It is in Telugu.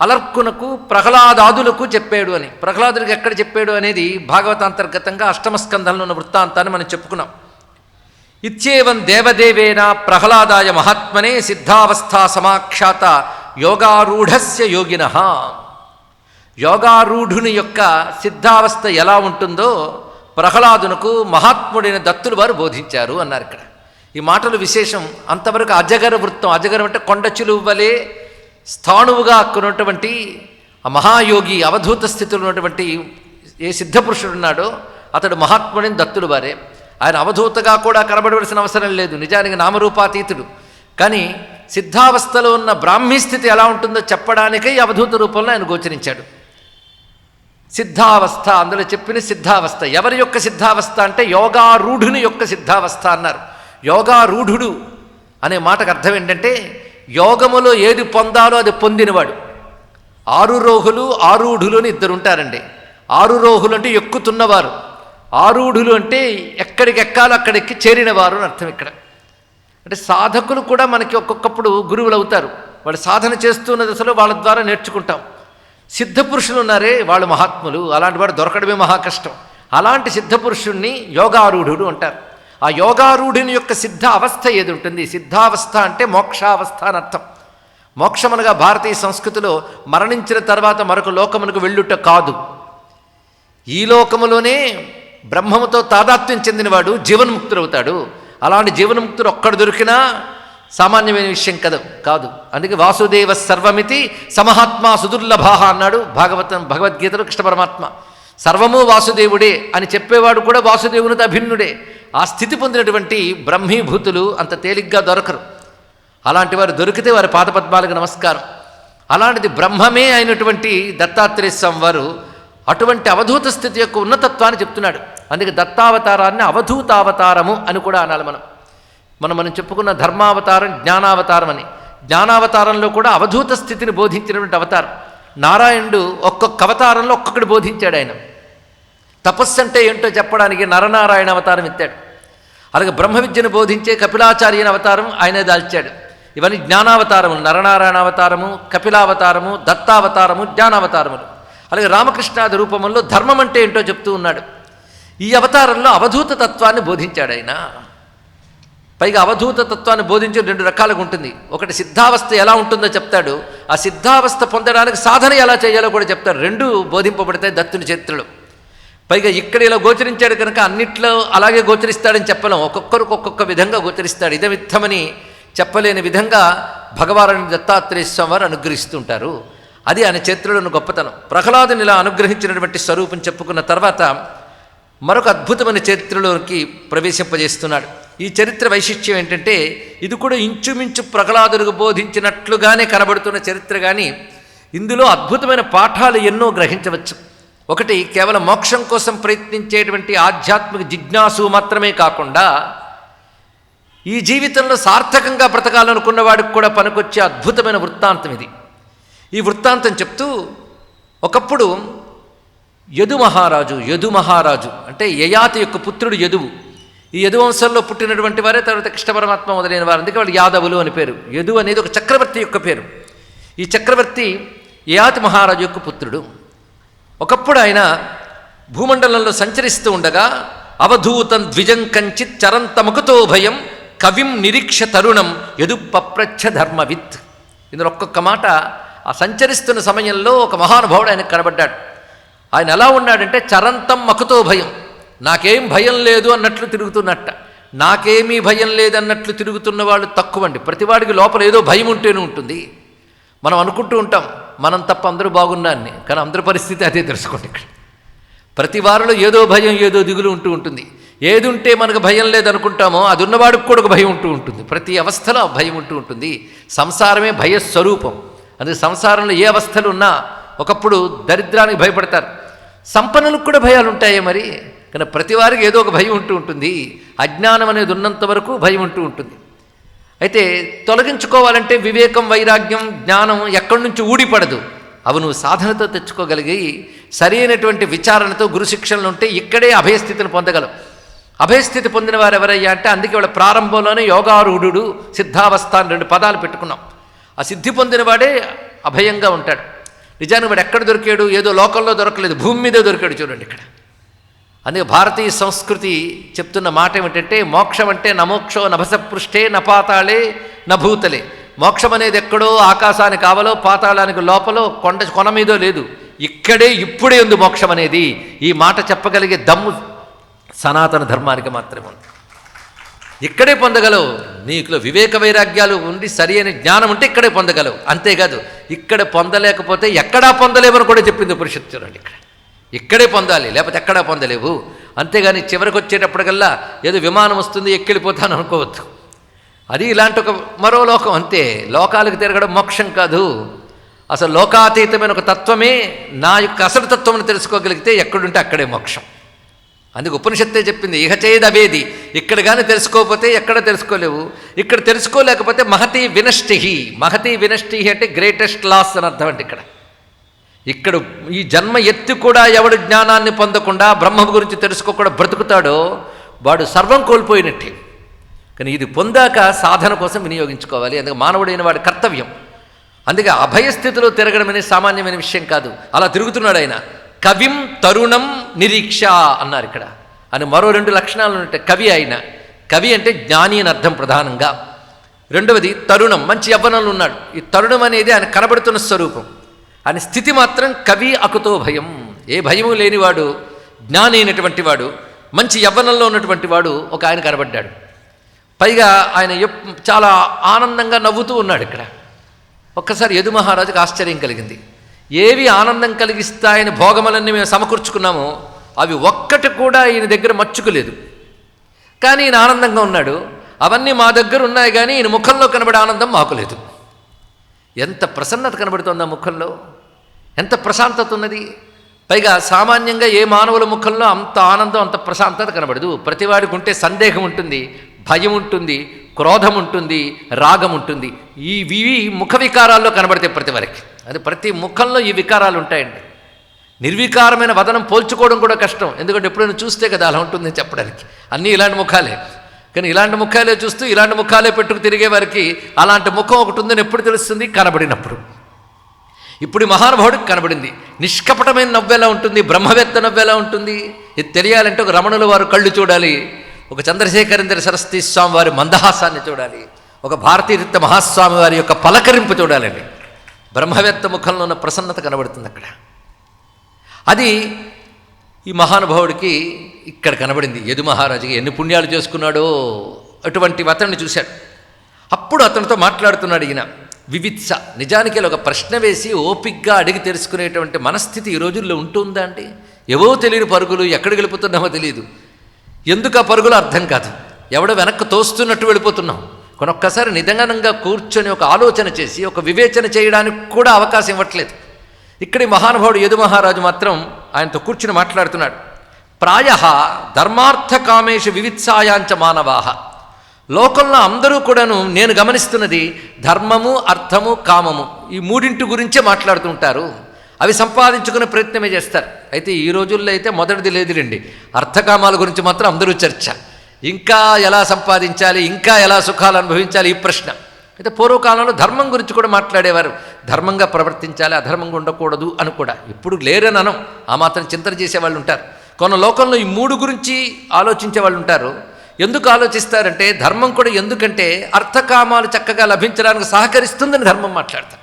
అలర్కునకు ప్రహ్లాదాదులకు చెప్పాడు అని. ప్రహ్లాదులకు ఎక్కడ చెప్పాడు అనేది భాగవతాంతర్గతంగా అష్టమస్కంధంలో ఉన్న వృత్తాంతాన్ని మనం చెప్పుకున్నాం. ఇత్యేవం దేవదేవేన ప్రహ్లాదాయ మహాత్మనే సిద్ధావస్థా సమాఖ్యాత యోగారూఢస్య యోగిన. యోగారూఢుని యొక్క సిద్ధావస్థ ఎలా ఉంటుందో ప్రహ్లాదునకు మహాత్ముడైన దత్తులు వారు బోధించారు అన్నారు ఇక్కడ. ఈ మాటలు విశేషం అంతవరకు అజగర వృత్తం అజగరం అంటే కొండ చిలువలే స్థాణువుగా అక్కున్నటువంటి ఆ మహాయోగి అవధూత స్థితిలో ఉన్నటువంటి ఏ సిద్ధపురుషుడు ఉన్నాడో అతడు మహాత్ముడిని దత్తులు వారే. ఆయన అవధూతగా కూడా కనబడవలసిన అవసరం లేదు. నిజానికి నామరూపాతీతుడు. కానీ సిద్ధావస్థలో ఉన్న బ్రాహ్మీ స్థితి ఎలా ఉంటుందో చెప్పడానికై అవధూత రూపంలో ఆయన గోచరించాడు. సిద్ధావస్థ అందులో చెప్పిన సిద్ధావస్థ. ఎవరి యొక్క సిద్ధావస్థ అంటే యోగారూఢుని యొక్క సిద్ధావస్థ అన్నారు. యోగారూఢుడు అనే మాటకు అర్థం ఏంటంటే యోగములో ఏది పొందాలో అది పొందినవాడు. ఆరురోహులు ఆరూఢులు అని ఇద్దరు ఉంటారండి ఆరురోహులు అంటే ఎక్కుతున్నవారు. ఆరూఢులు అంటే ఎక్కడికి ఎక్కాలో అక్కడికి చేరినవారు అని అర్థం ఇక్కడ. అంటే సాధకులు కూడా మనకి ఒక్కొక్కప్పుడు గురువులు అవుతారు వాళ్ళు సాధన చేస్తున్న దశలో వాళ్ళ ద్వారా నేర్చుకుంటాం. సిద్ధపురుషులు ఉన్నారే వాళ్ళు మహాత్ములు. అలాంటి వాడు దొరకడమే మహా కష్టం. అలాంటి సిద్ధపురుషుణ్ణి యోగారూఢుడు అంటారు. ఆ యోగారూఢుని యొక్క సిద్ధ అవస్థ ఏది ఉంటుంది? సిద్ధావస్థ అంటే మోక్షావస్థ అని అర్థం. మోక్షమనగా భారతీయ సంస్కృతిలో మరణించిన తర్వాత మరొక లోకమునకు వెళ్ళుట కాదు. ఈ లోకములోనే బ్రహ్మముతో తాదాత్మ్యం చెందినవాడు జీవన్ముక్తుడవుతాడు. అలాంటి జీవన్ముక్తుడు ఒక్కడు దొరికినా సామాన్యమైన విషయం కదా కాదు. అందుకే వాసుదేవ సర్వమితి సమహాత్మా సుదుర్లభాహ అన్నాడు భాగవతం భగవద్గీతలో కృష్ణ పరమాత్మ. సర్వము వాసుదేవుడే అని చెప్పేవాడు కూడా వాసుదేవునితో అభిన్నుడే. ఆ స్థితి పొందినటువంటి బ్రహ్మీభూతులు అంత తేలిగ్గా దొరకరు. అలాంటి వారు దొరికితే వారి పాదపద్మాలకు నమస్కారం. అలాంటిది బ్రహ్మమే అయినటువంటి దత్తాత్రేయ స్వామి వారు అటువంటి అవధూత స్థితి యొక్క ఉన్నతత్వాన్ని చెప్తున్నాడు. అందుకే దత్తావతారాన్ని అవధూతావతారము అని కూడా అనాలి మనం. మనం మనం చెప్పుకున్న ధర్మావతారం జ్ఞానావతారం అని. జ్ఞానావతారంలో కూడా అవధూత స్థితిని బోధించినటువంటి అవతారం. నారాయణుడు ఒక్కొక్క అవతారంలో ఒక్కొక్కటి బోధించాడు ఆయన. తపస్సు అంటే ఏంటో చెప్పడానికి నరనారాయణ అవతారం ఎత్తాడు. అలాగే బ్రహ్మ విద్యను బోధించే కపిలాచార్యన అవతారం ఆయనే దాల్చాడు. ఇవన్నీ జ్ఞానావతారములు నరనారాయణ అవతారము కపిలావతారము దత్తావతారము జ్ఞానావతారములు. అలాగే రామకృష్ణాది రూపంలో ధర్మం అంటే ఏంటో చెప్తూ ఉన్నాడు. ఈ అవతారంలో అవధూత తత్వాన్ని బోధించాడు ఆయన. పైగా అవధూత తత్వాన్ని బోధించే రెండు రకాలుగా ఉంటుంది. ఒకటి సిద్ధావస్థ ఎలా ఉంటుందో చెప్తాడు. ఆ సిద్ధావస్థ పొందడానికి సాధన ఎలా చేయాలో కూడా చెప్తాడు. రెండు బోధింపబడతాయి దత్తుని చరిత్రలో. పైగా ఇక్కడ ఇలా గోచరించాడు కనుక అన్నిట్లో అలాగే గోచరిస్తాడని చెప్పలేం. ఒక్కొక్కరికి ఒక్కొక్క విధంగా గోచరిస్తాడు. ఇదమిత్తమని చెప్పలేని విధంగా భగవాను దత్తాత్రేయ స్వామి వారు అనుగ్రహిస్తుంటారు. అది ఆయన చరిత్రలోని గొప్పతనం. ప్రహ్లాదుని ఇలా అనుగ్రహించినటువంటి స్వరూపం చెప్పుకున్న తర్వాత మరొక అద్భుతమైన చరిత్రలోకి ప్రవేశింపజేస్తున్నాడు. ఈ చరిత్ర వైశిష్ట్యం ఏంటంటే ఇది కూడా ఇంచుమించు ప్రహ్లాదులకు బోధించినట్లుగానే కనబడుతున్న చరిత్ర కానీ ఇందులో అద్భుతమైన పాఠాలు ఎన్నో గ్రహించవచ్చు. ఒకటి కేవలం మోక్షం కోసం ప్రయత్నించేటువంటి ఆధ్యాత్మిక జిజ్ఞాసు మాత్రమే కాకుండా ఈ జీవితంలో సార్థకంగా బ్రతకాలనుకున్న వాడికి కూడా పనికొచ్చే అద్భుతమైన వృత్తాంతం ఇది. ఈ వృత్తాంతం చెప్తూ ఒకప్పుడు యదు మహారాజు యదు మహారాజు అంటే యయాతి యొక్క పుత్రుడు యదువు. ఈ యదువంశంలో పుట్టినటువంటి వారే తర్వాత కృష్ణపరమాత్మ మొదలైన వారు. అందుకే వాళ్ళు యాదవులు అని పేరు. యదు అనేది ఒక చక్రవర్తి యొక్క పేరు. ఈ చక్రవర్తి యయాతి మహారాజు యొక్క పుత్రుడు. ఒకప్పుడు ఆయన భూమండలంలో సంచరిస్తూ ఉండగా అవధూతం ద్విజం కంచిత్ చరంతముఖతో భయం కవిం నిరీక్ష తరుణం ఎదుపప్రచ్ఛ ధర్మవిత్ ఇందులో ఒక్కొక్క మాట ఆ సంచరిస్తున్న సమయంలో ఒక మహానుభావుడు ఆయనకు కనబడ్డాడు. ఆయన ఎలా ఉన్నాడంటే చరంతం మకుతో భయం. నాకేం భయం లేదు అన్నట్లు తిరుగుతున్నట్ట. నాకేమీ భయం లేదన్నట్లు తిరుగుతున్న వాళ్ళు తక్కువండి. ప్రతివాడికి లోపల ఏదో భయం ఉంటేనే ఉంటుంది. మనం అనుకుంటూ ఉంటాం మనం తప్ప అందరూ బాగున్నాన్ని. కానీ అందరి పరిస్థితి అదే తెలుసుకోండి ఇక్కడ. ప్రతి వారిలో ఏదో భయం ఏదో దిగులు ఉంటూ ఉంటుంది. ఏది ఉంటే మనకు భయం లేదనుకుంటామో అది ఉన్నవాడికి కూడా ఒక భయం ఉంటూ ఉంటుంది. ప్రతి అవస్థలో భయం ఉంటూ ఉంటుంది. సంసారమే భయస్వరూపం. అందుకే సంసారంలో ఏ అవస్థలు ఉన్నా ఒకప్పుడు దరిద్రానికి భయపడతారు. సంపన్నులకు కూడా భయాలు ఉంటాయే మరి. కానీ ప్రతి వారికి ఏదో ఒక భయం ఉంటూ ఉంటుంది. అజ్ఞానం అనేది ఉన్నంత వరకు భయం ఉంటూ ఉంటుంది. అయితే తొలగించుకోవాలంటే వివేకం వైరాగ్యం జ్ఞానం ఎక్కడి నుంచి ఊడిపడదు. అవి నువ్వు సాధనతో తెచ్చుకోగలిగి సరైనటువంటి విచారణతో గురుశిక్షణలు ఉంటే ఇక్కడే అభయస్థితిని పొందగలవు. అభయస్థితి పొందిన వారు ఎవరయ్యా అంటే అందుకే వాళ్ళ ప్రారంభంలోనే యోగారూఢుడు సిద్ధావస్థ అని రెండు పదాలు పెట్టుకున్నాం. ఆ సిద్ధి పొందిన వాడే అభయంగా ఉంటాడు. నిజానికి వాడు ఎక్కడ దొరికాడు? ఏదో లోకంలో దొరకలేదు. భూమి మీదే దొరికాడు చూడండి ఇక్కడ. అందుకే భారతీయ సంస్కృతి చెప్తున్న మాట ఏమిటంటే మోక్షం అంటే నమోక్షో నభసపృష్ఠే నపాతాళే నభూతలే మోక్షం అనేది ఎక్కడో ఆకాశానికి కావలో పాతాళానికి లోపలో కొండ కొన మీదో లేదు. ఇక్కడే ఇప్పుడే ఉంది మోక్షం అనేది. ఈ మాట చెప్పగలిగే దమ్ము సనాతన ధర్మానికి మాత్రమే ఉంది. ఇక్కడే పొందగలవు. నీకులో వివేక వైరాగ్యాలు ఉండి సరి అయిన జ్ఞానం ఉంటే ఇక్కడే పొందగలవు. అంతేకాదు ఇక్కడ పొందలేకపోతే ఎక్కడా పొందలేమని కూడా చెప్పింది ఉపనిషత్తు చూడండి ఇక్కడ. ఇక్కడే పొందాలి లేకపోతే ఎక్కడా పొందలేవు. అంతేగాని చివరికి వచ్చేటప్పటికల్లా ఏదో విమానం వస్తుంది ఎక్కిళ్ళిపోతాను అనుకోవద్దు. అది ఇలాంటి ఒక మరో లోకం అంతే. లోకాలకు తిరగడం మోక్షం కాదు. అసలు లోకాతీతమైన ఒక తత్వమే నా యొక్క అసలు తత్వం తెలుసుకోగలిగితే ఎక్కడుంటే అక్కడే మోక్షం. అందుకు ఉపనిషత్తే చెప్పింది ఇహ చేయదవేది ఇక్కడ కానీ తెలుసుకోకపోతే ఎక్కడ తెలుసుకోలేవు. ఇక్కడ తెలుసుకోలేకపోతే మహతి వినష్టిహి. మహతి వినష్టిహి అంటే గ్రేటెస్ట్ లాస్ అని అర్థం అంటే ఇక్కడ. ఇక్కడ ఈ జన్మ ఎత్తి కూడా ఎవడు జ్ఞానాన్ని పొందకుండా బ్రహ్మ గురించి తెలుసుకోకుండా బ్రతుకుతాడో వాడు సర్వం కోల్పోయినట్టే. కానీ ఇది పొందాక సాధన కోసం వినియోగించుకోవాలి. అందుకే మానవుడైన వాడి కర్తవ్యం. అందుకే అభయస్థితిలో తిరగడం అనేది సామాన్యమైన విషయం కాదు. అలా తిరుగుతున్నాడు ఆయన. కవిం తరుణం నిరీక్ష అన్నారు ఇక్కడ. అని మరో రెండు లక్షణాలు ఉంటాయి కవి ఆయన. కవి అంటే జ్ఞాని అని అర్థం ప్రధానంగా. రెండవది తరుణం మంచి యవ్వనంలో ఉన్నాడు. ఈ తరుణం అనేది ఆయన కనబడుతున్న స్వరూపం. ఆయన స్థితి మాత్రం కవి అకుతో భయం. ఏ భయము లేనివాడు జ్ఞాని అయినటువంటి వాడు మంచి యవ్వనంలో ఉన్నటువంటి వాడు ఒక ఆయన కనబడ్డాడు. పైగా ఆయన చాలా ఆనందంగా నవ్వుతూ ఉన్నాడు ఇక్కడ. ఒక్కసారి యదు మహారాజుకు ఆశ్చర్యం కలిగింది. ఏవి ఆనందం కలిగిస్తాయని భోగములన్నీ మేము సమకూర్చుకున్నామో అవి ఒక్కటి కూడా ఈయన దగ్గర మచ్చుకోలేదు. కానీ ఈయన ఆనందంగా ఉన్నాడు. అవన్నీ మా దగ్గర ఉన్నాయి కానీ ఈయన ముఖంలో కనబడే ఆనందం మాకు లేదు. ఎంత ప్రసన్నత కనబడుతోంది ఆ ముఖంలో. ఎంత ప్రశాంతత ఉన్నది? పైగా సామాన్యంగా ఏ మానవుల ముఖంలో అంత ఆనందం అంత ప్రశాంతత కనబడదు. ప్రతివాడికి ఉంటే సందేహం ఉంటుంది భయం ఉంటుంది క్రోధం ఉంటుంది రాగం ఉంటుంది. ఈ ఇవి ముఖ వికారాల్లో కనబడతాయి ప్రతి వారికి. అది ప్రతి ముఖంలో ఈ వికారాలు ఉంటాయండి. నిర్వికారమైన వదనం పోల్చుకోవడం కూడా కష్టం. ఎందుకంటే ఎప్పుడైనా చూస్తే కదా అలా ఉంటుందని చెప్పడానికి. అన్నీ ఇలాంటి ముఖాలే. కానీ ఇలాంటి ముఖాలే చూస్తూ ఇలాంటి ముఖాలే పెట్టుకు తిరిగే వారికి అలాంటి ముఖం ఒకటి ఉందని ఎప్పుడు తెలుస్తుంది? కనబడినప్పుడు. ఇప్పుడు మహానుభావుడికి కనబడింది. నిష్కపటమైన నవ్వెలా ఉంటుంది? బ్రహ్మవేత్త నవ్వెలా ఉంటుంది? ఇది తెలియాలంటే ఒక రమణుల వారు కళ్ళు చూడాలి. ఒక చంద్రశేఖరేంద్ర సరస్వతి స్వామి వారి మందహాసాన్ని చూడాలి. ఒక భారతీతీర్థ మహాస్వామి వారి యొక్క పలకరింపు చూడాలండి బ్రహ్మవేత్త ముఖంలో ఉన్న ప్రసన్నత కనబడుతుంది అక్కడ. అది ఈ మహానుభావుడికి ఇక్కడ కనబడింది. యదు మహారాజుకి ఎన్ని పుణ్యాలు చేసుకున్నాడో అటువంటి అతన్ని చూశాడు. అప్పుడు అతనితో మాట్లాడుతున్నాడు ఈయన. వివిత్స. నిజానికి ఒక ప్రశ్న వేసి ఓపిగ్గా అడిగి తెలుసుకునేటువంటి మనస్థితి ఈ రోజుల్లో ఉంటుందా అండి? ఏవో తెలియని పరుగులు ఎక్కడికి వెళ్ళిపోతున్నామో తెలియదు. ఎందుకు ఆ పరుగులు అర్థం కాదు. ఎవడో వెనక్కి తోస్తున్నట్టు వెళ్ళిపోతున్నాం. కొనొక్కసారి నిదానంగా కూర్చొని ఒక ఆలోచన చేసి ఒక వివేచన చేయడానికి కూడా అవకాశం ఇవ్వట్లేదు. ఇక్కడ మహానుభావుడు యదు మహారాజు మాత్రం ఆయనతో కూర్చుని మాట్లాడుతున్నాడు. ప్రాయ ధర్మార్థకామేషు వివిత్సాయాంచ మానవాహ లోకంలో అందరూ కూడాను నేను గమనిస్తున్నది ధర్మము అర్థము కామము. ఈ మూడింటి గురించే మాట్లాడుతుంటారు. అవి సంపాదించుకునే ప్రయత్నమే చేస్తారు. అయితే ఈ రోజుల్లో అయితే మొదటిది లేదులేండి. అర్థకామాల గురించి మాత్రం అందరూ చర్చ. ఇంకా ఎలా సంపాదించాలి ఇంకా ఎలా సుఖాలు అనుభవించాలి ఈ ప్రశ్న. అయితే పూర్వకాలంలో ధర్మం గురించి కూడా మాట్లాడేవారు. ధర్మంగా ప్రవర్తించాలి అధర్మంగా ఉండకూడదు అని కూడా. ఇప్పుడు లేరని అనం. ఆ మాత్రం చింతన చేసే వాళ్ళు ఉంటారు. కొన్న లోకంలో ఈ మూడు గురించి ఆలోచించే వాళ్ళు ఉంటారు. ఎందుకు ఆలోచిస్తారంటే ధర్మం కూడా ఎందుకంటే అర్థకామాలు చక్కగా లభించడానికి సహకరిస్తుందని ధర్మం మాట్లాడతారు.